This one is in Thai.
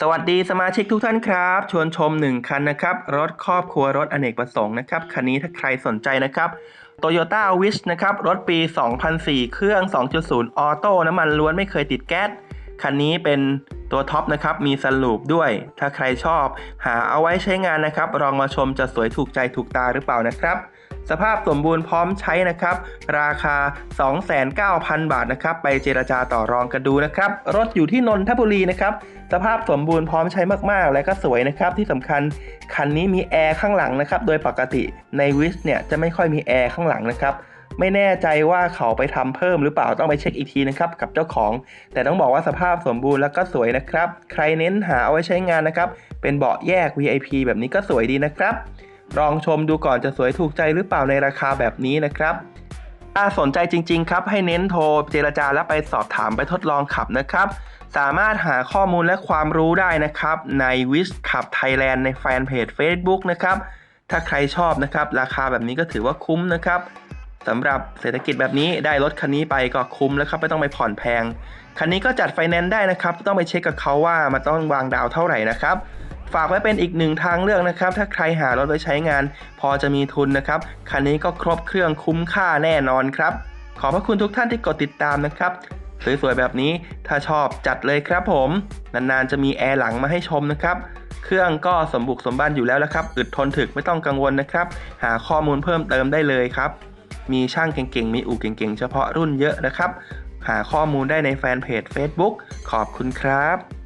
สวัสดีสมาชิกทุกท่านครับ ชวนชม 1 คันนะครับ รถครอบครัวรถอเนกประสงค์นะครับ คันนี้ถ้าใครสนใจนะครับ Toyota Wish นะครับ รถปี 2004 เครื่อง 2.0 ออโต้น้ำมันล้วนไม่เคยติดแก๊ส คันนี้เป็น ตัวท็อปนะครับมีสลูปด้วย ถ้าใครชอบ หาเอาไว้ใช้งานนะครับลองมาชมจะสวยถูกใจถูกตาหรือเปล่านะครับสภาพสมบูรณ์พร้อมใช้นะครับ ราคา 29,000 บาทนะครับ ไปเจรจาต่อรองกันดูนะครับ รถอยู่ที่นนทบุรีนะครับ สภาพสมบูรณ์พร้อมใช้มากๆ และก็สวยนะครับ ที่สำคัญคันนี้มีแอร์ข้างหลังนะครับ โดยปกติในวิสเนี่ยจะไม่ค่อยมีแอร์ข้างหลังนะครับ ไม่แน่ใจว่าเขาไปทำเพิ่มหรือเปล่าต้องไปเช็คอีกทีนะครับกับเจ้าของ แต่ต้องบอกว่าสภาพสมบูรณ์แล้วก็สวยนะครับ ใครเน้นหาเอาไว้ใช้งานนะครับ เป็นเบาะแยก VIP แบบนี้ก็สวยดีนะครับ ลองชมดูก่อนจะสวยถูกใจหรือเปล่าในราคาแบบนี้นะครับถ้าสนใจจริง ๆ ครับ ให้เน้นโทรเจรจาและไปสอบถามไปทดลองขับนะครับ สามารถหาข้อมูลและความรู้ได้นะครับ ในวิสขับไทยแลนด์ในแฟนเพจ Facebook นะครับ ถ้าใครชอบนะครับ ราคาแบบนี้ก็ถือว่าคุ้มนะครับ สำหรับเศรษฐกิจแบบนี้ได้รถคันนี้ไปก็คุ้มแล้วครับไม่ต้องไปผ่อนแพง คันนี้ก็จัดไฟแนนซ์ได้นะครับ ต้องไปเช็คกับเขาว่ามันต้องวางดาวเท่าไหร่นะครับ ฝากไว้เป็นอีกหนึ่งทางเลือกนะครับ ถ้าใครหารถไว้ใช้งาน พอจะมีทุนนะครับ คันนี้ก็ครบเครื่องคุ้มค่าแน่นอนครับ ขอบพระคุณทุกท่านที่กดติดตามนะครับสวยๆแบบนี้ถ้าชอบจัดเลยครับผม นานๆจะมีแอร์หลังมาให้ชมนะครับเครื่องก็สมบุกสมบันอยู่แล้วละครับ อึดทนถึกไม่ต้องกังวลนะครับ หาข้อมูลเพิ่มเติมได้เลยครับ มีช่างเก่งๆ มีอู่เก่งๆ เฉพาะรุ่นเยอะนะครับ หาข้อมูลได้ในแฟนเพจ Facebook ขอบคุณครับ